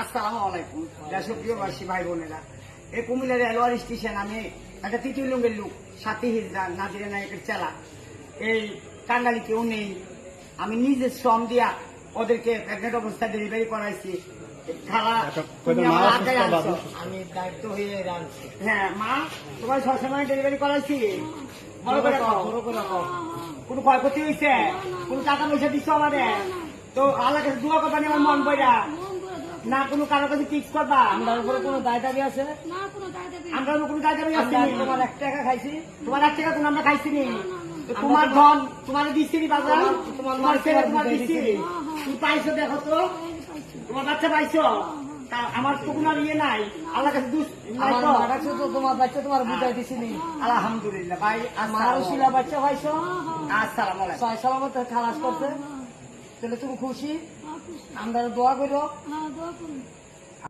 আসসালামু আলাইকুম দেশপ্রিয় বাসী ভাই বোনেরা এই কুমিল্লা রেলওয়ার স্টেশন আমি একটা তৃতীয় লুঙ্গের লোক সাথী হিজরা নাজিরা নায়কের চেলা। এই কাঙ্গালি কেউ নেই আমি নিজের শ্রম দিয়া ওদেরকে প্রেগনেন্ট অবস্থায় ডেলিভারি করাইছি। আনছো। আমি দায়িত্ব হয়ে হ্যাঁ মা তোমার সবসময় ডেলিভারি করাইছি। কোনো ক্ষয়ক্ষতি হয়েছে কোনো টাকা পয়সা দিচ্ছ আমাদের? তো আল্লাহ কাছে দোয়া করবা নি আমার মন বইরা না কোনো কারও কাছে ফিক্স করবা। আমার উপরে কোনো দায় দাবি আছে কোনো। আমরা কোনো আমি আসছি আমি তোমার এক টাকা খাইছি। তোমার এক টাকা তুমি আমরা খাইছি নি তোমার ধন তোমার দিচ্ছি নি বাজার তোমার- ছেলে তোমার দিচ্ছি তুমি পাইছো দেখো তো। তোমার বাচ্চা পাইছো? আমার তো কোনো ইয়ে নাই। আল্লাহ কাছে তো। তোমার বাচ্চা তোমার বুঝাই দিছি নি আলহামদুলিল্লাহ ভাই মারও শিলা বাচ্চা পাইছো? আসসালামু আলাইকুম ছয় সালামত খালাস করছে। তাহলে তুমি খুশি আমরা দোয়া করো হ্যাঁ, দোয়া।